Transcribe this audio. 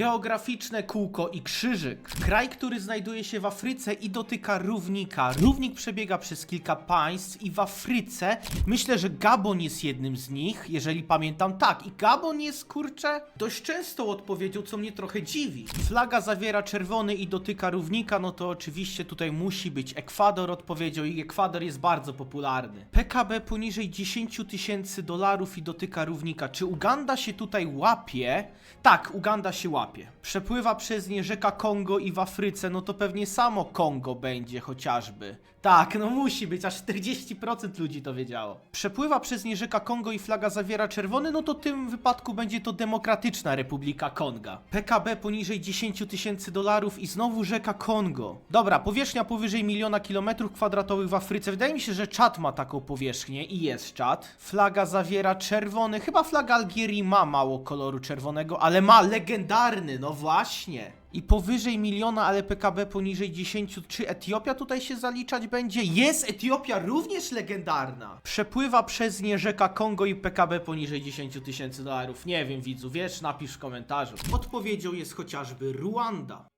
Geograficzne kółko i krzyżyk. Kraj, który znajduje się w Afryce i dotyka równika. Równik przebiega przez kilka państw i w Afryce myślę, że Gabon jest jednym z nich, jeżeli pamiętam tak. I Gabon jest, kurczę, dość częstą odpowiedzią, co mnie trochę dziwi. Flaga zawiera czerwony i dotyka równika, no to oczywiście tutaj musi być Ekwador odpowiedzią i Ekwador jest bardzo popularny. PKB poniżej 10 tysięcy dolarów i dotyka równika. Czy Uganda się tutaj łapie? Tak, Uganda się łapie. Przepływa przez nie rzeka Kongo i w Afryce, no to pewnie samo Kongo będzie chociażby. Tak, no musi być, aż 40% ludzi to wiedziało. Przepływa przez nie rzeka Kongo i flaga zawiera czerwony, no to w tym wypadku będzie to Demokratyczna Republika Konga. PKB poniżej 10 tysięcy dolarów i znowu rzeka Kongo. Dobra, powierzchnia powyżej miliona kilometrów kwadratowych w Afryce. Wydaje mi się, że czat ma taką powierzchnię i jest czat. Flaga zawiera czerwony, chyba flaga Algierii ma mało koloru czerwonego, ale ma legendarny, no właśnie. I powyżej miliona, ale PKB poniżej 10. Czy Etiopia tutaj się zaliczać będzie? Jest Etiopia również legendarna. Przepływa przez nie rzeka Kongo i PKB poniżej 10 tysięcy dolarów. Nie wiem, widzu, wiesz, napisz w komentarzu. Odpowiedzią jest chociażby Ruanda.